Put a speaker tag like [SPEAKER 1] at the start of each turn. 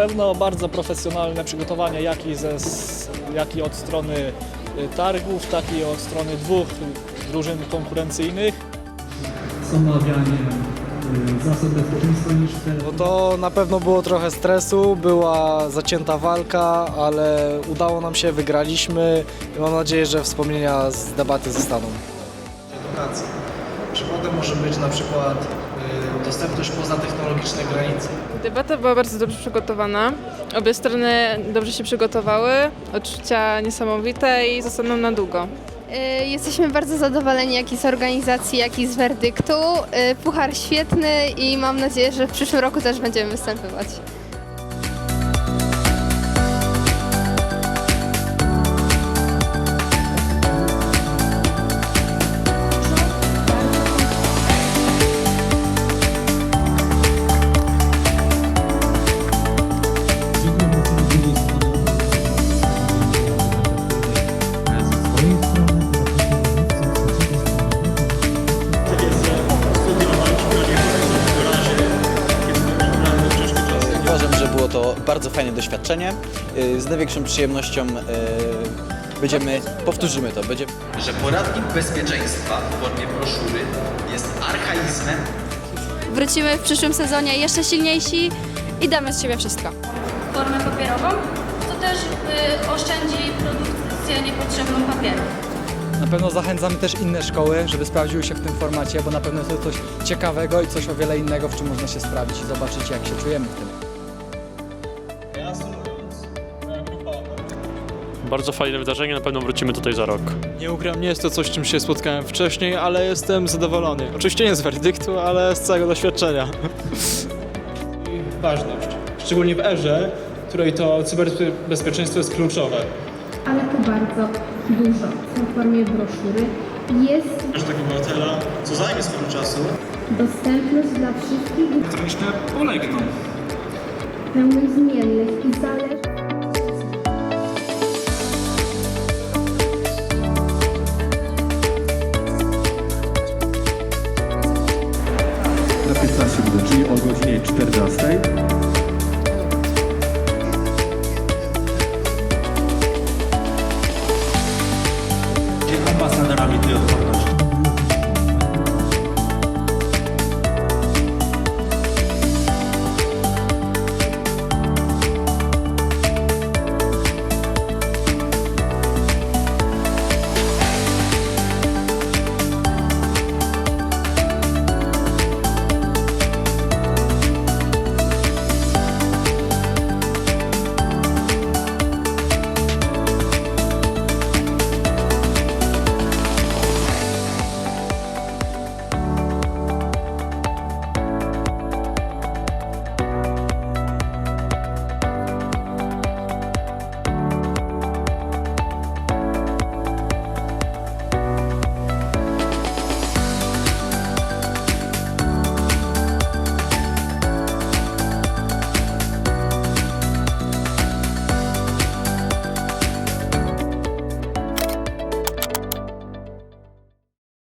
[SPEAKER 1] pewno bardzo profesjonalne przygotowanie, jak i, ze, jak i od strony y, targów, tak i od strony dwóch drużyn konkurencyjnych.
[SPEAKER 2] z omawianiem y, zasad bezpieczeństwa niż te...
[SPEAKER 3] No to na pewno było trochę stresu, była zacięta walka, ale udało nam się, wygraliśmy i mam nadzieję, że wspomnienia z debaty zostaną. Edukacja. Przykładem może być na przykład y, dostępność pozatechnologicznej granicy.
[SPEAKER 4] Debata była bardzo dobrze przygotowana. Obie strony dobrze się przygotowały, odczucia niesamowite i zostaną na długo.
[SPEAKER 5] Y, Jesteśmy bardzo zadowoleni jak i z organizacji, jak i z werdyktu. Y, Puchar świetny i mam nadzieję, że w przyszłym roku też będziemy występować.
[SPEAKER 6] To bardzo fajne doświadczenie. Y, Z największą przyjemnością y, będziemy, powtórzymy to. Będziemy,
[SPEAKER 7] że poradnik bezpieczeństwa w formie broszury jest archaizmem
[SPEAKER 8] Wrócimy w przyszłym sezonie jeszcze silniejsi i damy z siebie wszystko.
[SPEAKER 9] formę papierową, to też y, oszczędzi produkcję niepotrzebną papieru.
[SPEAKER 10] Na pewno zachęcamy też inne szkoły, żeby sprawdziły się w tym formacie, bo na pewno jest to coś ciekawego i coś o wiele innego, w czym można się sprawdzić i zobaczyć, jak się czujemy w tym.
[SPEAKER 11] Bardzo fajne wydarzenie, na pewno wrócimy tutaj za rok.
[SPEAKER 12] Nie ukrywam, nie jest to coś, z czym się spotkałem wcześniej, ale jestem zadowolony. Oczywiście nie z werdyktu, ale z całego doświadczenia.
[SPEAKER 13] ważność, szczególnie w erze, w której to cyberbezpieczeństwo jest kluczowe.
[SPEAKER 5] Ale to bardzo dużo. W formie broszury jest
[SPEAKER 13] Każdego obywatela, co zajmie sporo czasu,
[SPEAKER 5] dostępność dla wszystkich
[SPEAKER 13] elektroniczne polegną
[SPEAKER 5] pełnych zmiennych i zależy... Na 15 minut, czyli o godzinie 14.